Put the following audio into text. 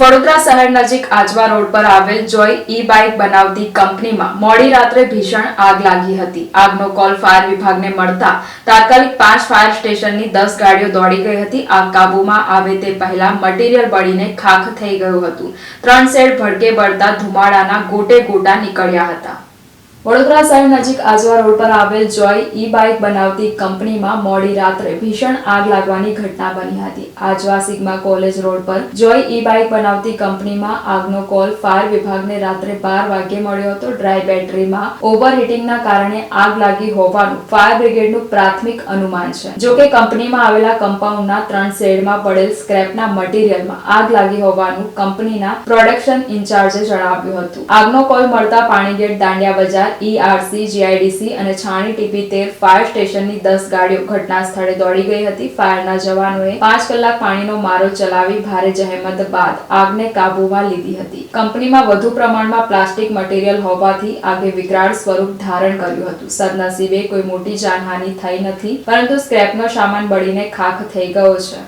વડોદરા શહેર નજીક આજવા રોડ પર આવેલ જોય ઈ બાઇક બનાવતી કંપનીમાં મોડી રાત્રે ભીષણ આગ લાગી હતી. આગનો કોલ ફાયર વિભાગને મળતા તાત્કાલિક પાંચ ફાયર સ્ટેશનની દસ ગાડીઓ દોડી ગઈ હતી. આગ કાબૂમાં આવે તે પહેલા મટીરીયલ બળીને ખાખ થઈ ગયું હતું. ત્રણ શેડ ભડકે બળતા ધુમાડાના ગોટે ગોટા નીકળ્યા હતા. વડોદરા શહેર નજીક આજવા રોડ પર આવેલ જોય ઈ બાઇક બનાવતી કંપનીમાં મોડી રાત્રે ભીષણ આગ લાગવાની ઘટના બની હતી. આજવા સિગ્મા કોલેજ રોડ પર જોય ઈ બાઇક બનાવતી કંપનીમાં આગનો કોલ ફાયર વિભાગને રાત્રે બાર વાગ્યે મળ્યો હતો. ડ્રાય બેટરીમાં ઓવરહીટિંગના કારણે આગ લાગી હોવાનું ફાયર બ્રિગેડનું પ્રાથમિક અનુમાન છે. જો કે કંપનીમાં આવેલા કમ્પાઉન્ડના ત્રણ શેડમાં પડેલ સ્ક્રેપના મટીરીયલમાં આગ લાગી હોવાનું કંપનીના પ્રોડક્શન ઇન્ચાર્જે જણાવ્યું હતું. આગનો કોલ મળતા પાણીગેટ દાંડિયા બજાર ઈઆરસી જીઆઈડીસી અને છાણી ટીપી તેર ફાયર સ્ટેશનની દસ ગાડીઓ ઘટના સ્થળે દોડી ગઈ હતી. ફાયરના જવાનોએ પાંચ કલાક પાણીનો મારો ચલાવી ભારે જહેમત બાદ આગને કાબૂમાં લીધી હતી. કંપનીમાં વધુ પ્રમાણમાં પ્લાસ્ટિક મટીરીયલ હોવાથી આગે વિકરાળ સ્વરૂપ ધારણ કર્યું હતું. સદનસીબે કોઈ મોટી જાનહાનિ થઈ નથી, પરંતુ સ્ક્રેપનો સામાન બળીને ખાખ થઈ ગયો છે.